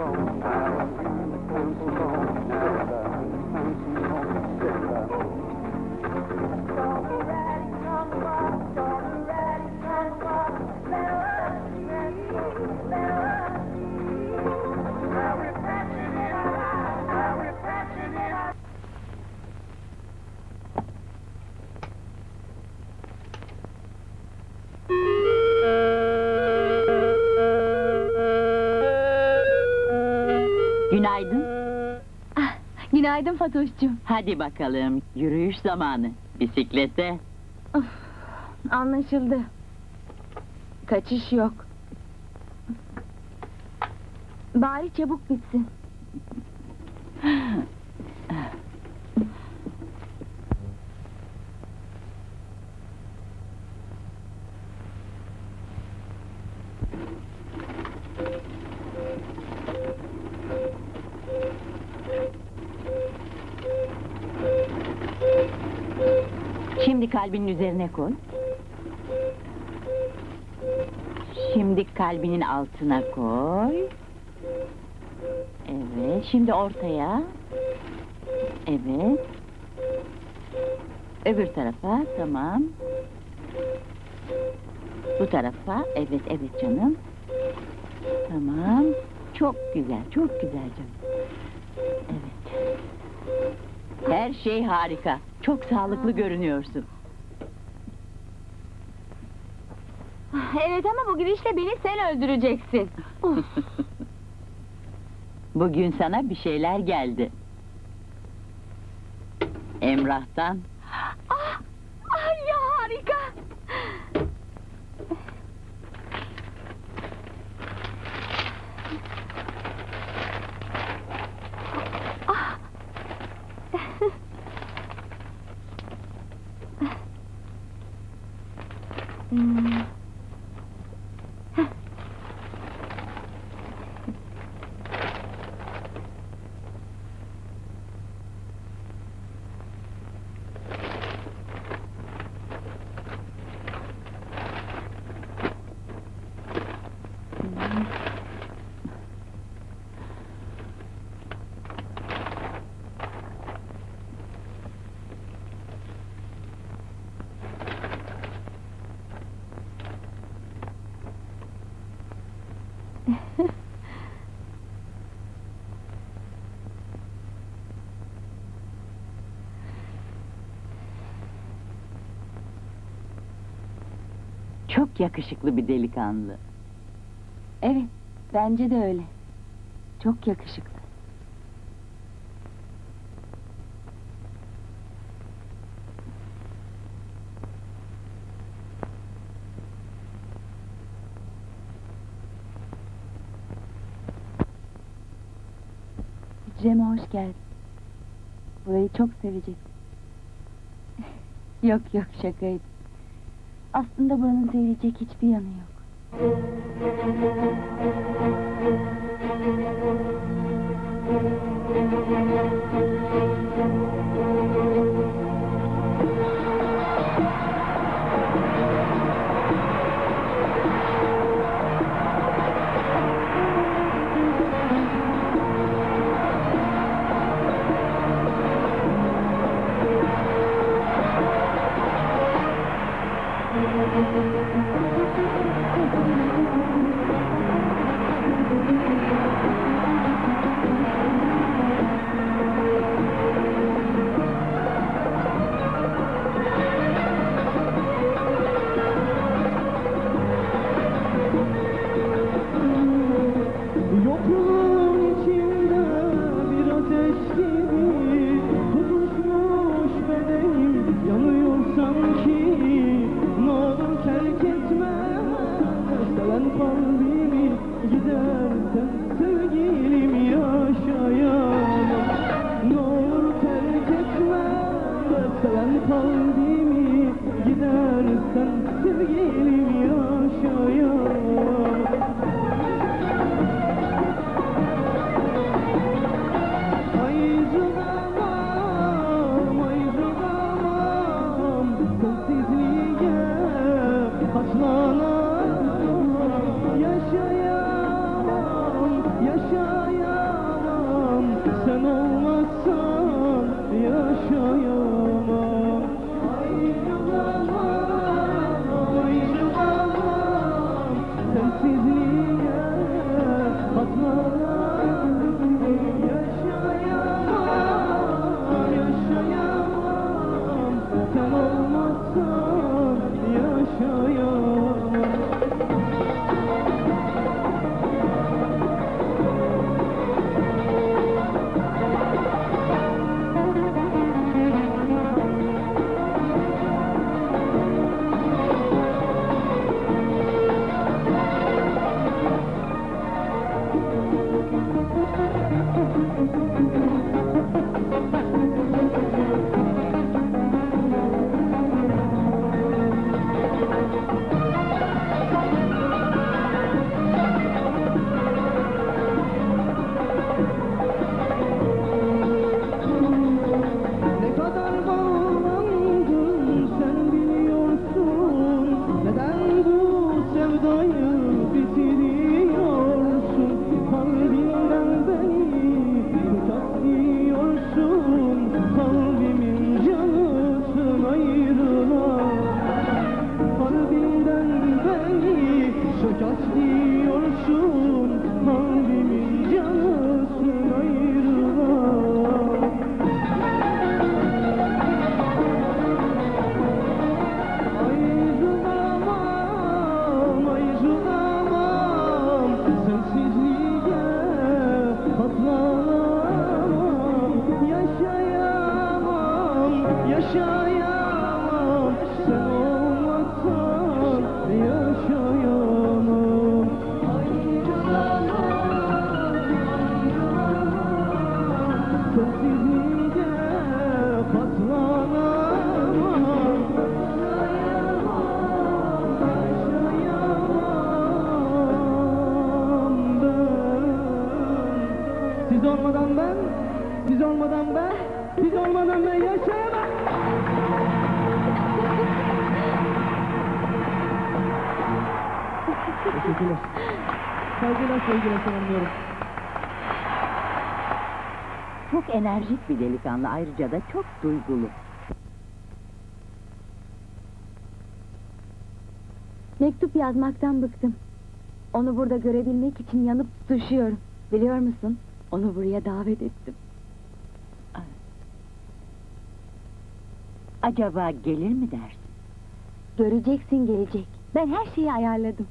Günaydın. Günaydın Fatoş'cum. Hadi bakalım, yürüyüş zamanı. Bisiklete. Anlaşıldı. Kaçış yok. Bari çabuk bitsin. Şimdi kalbinin üzerine koy. Şimdi kalbinin altına koy. Evet, şimdi ortaya. Evet. Öbür tarafa, tamam. Bu tarafa, evet, evet canım. Tamam. Çok güzel, çok güzel canım. Evet. Her şey harika. Çok sağlıklı görünüyorsun. Evet ama bu girişle beni sen öldüreceksin. Bugün sana bir şeyler geldi. Emrah'tan Mm. çok yakışıklı bir delikanlı. Evet, bence de öyle. Çok yakışıklı. Cem'e hoş geldin. Burayı çok sevecek. yok yok şakaydı. Aslında buranın sevilecek hiçbir yanı yok. Yaşayamam, Sen olmazsan yaşayamam. Sensizliğe katlanamam Yaşayamam ben. Siz olmadan ben Siz olmadan ben Siz olmadan ben yaşayamam Teşekkürler. Saygılar sevgiler selamlıyorum. Çok enerjik bir delikanlı ayrıca da çok duygulu. Mektup yazmaktan bıktım. Onu burada görebilmek için yanıp tutuşuyorum. Biliyor musun? Onu buraya davet ettim. Acaba gelir mi dersin? Göreceksin gelecek. Ben her şeyi ayarladım.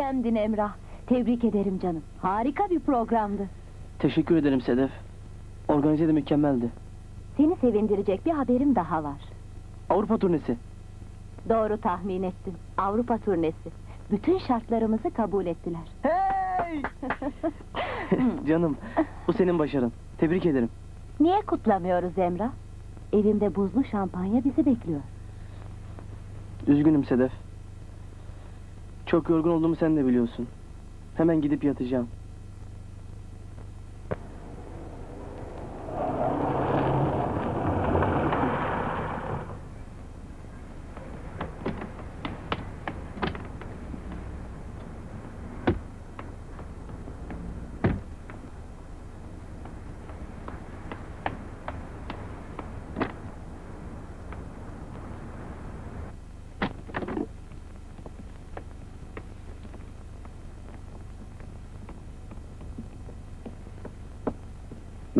Muhteşemdin Emrah. Tebrik ederim canım. Harika bir programdı. Teşekkür ederim Sedef. Organize de mükemmeldi. Seni sevindirecek bir haberim daha var. Avrupa turnesi. Doğru tahmin ettin. Avrupa turnesi. Bütün şartlarımızı kabul ettiler. Hey! Canım, bu senin başarın. Tebrik ederim. Niye kutlamıyoruz Emrah? Evimde buzlu şampanya bizi bekliyor. Üzgünüm Sedef. Çok yorgun olduğumu sen de biliyorsun. Hemen gidip yatacağım.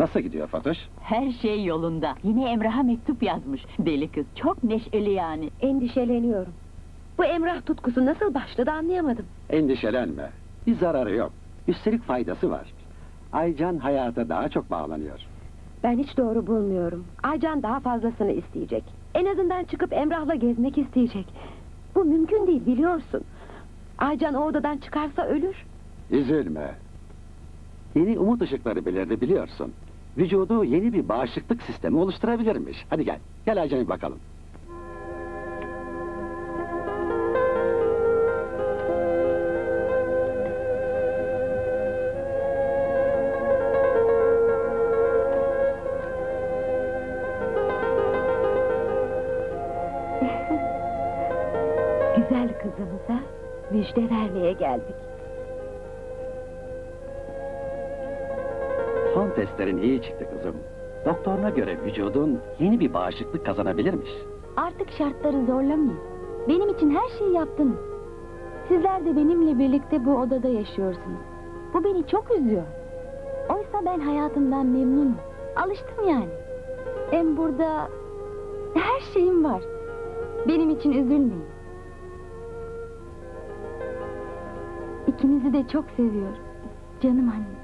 Nasıl gidiyor Fatoş? Her şey yolunda. Yine Emrah'a mektup yazmış. Deli kız çok neşeli yani. Endişeleniyorum. Bu Emrah tutkusu nasıl başladı anlayamadım. Endişelenme. Bir zararı yok. Üstelik faydası var. Aycan hayata daha çok bağlanıyor. Ben hiç doğru bulmuyorum. Aycan daha fazlasını isteyecek. En azından çıkıp Emrah'la gezmek isteyecek. Bu mümkün değil biliyorsun. Aycan o odadan çıkarsa ölür. Üzülme. Yeni umut ışıkları belirdi biliyorsun. Vücudu yeni bir bağışıklık sistemi oluşturabilirmiş. Hadi gel. Gel bir bakalım. güzel kızımıza müjde vermeye geldik. Testlerin iyi çıktı kızım. Doktoruna göre vücudun yeni bir bağışıklık kazanabilirmiş. Artık şartları zorlamayın. Benim için her şeyi yaptınız. Sizler de benimle birlikte bu odada yaşıyorsunuz. Bu beni çok üzüyor. Oysa ben hayatımdan memnunum. Alıştım yani. Hem burada her şeyim var. Benim için üzülmeyin. İkinizi de çok seviyorum. Canım anneciğim.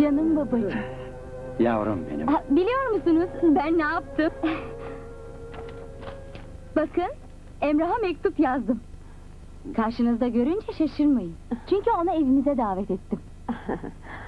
Canım babacığım. Yavrum benim. Ha, biliyor musunuz ben ne yaptım? Bakın Emrah'a mektup yazdım. Karşınızda görünce şaşırmayın. Çünkü onu evimize davet ettim.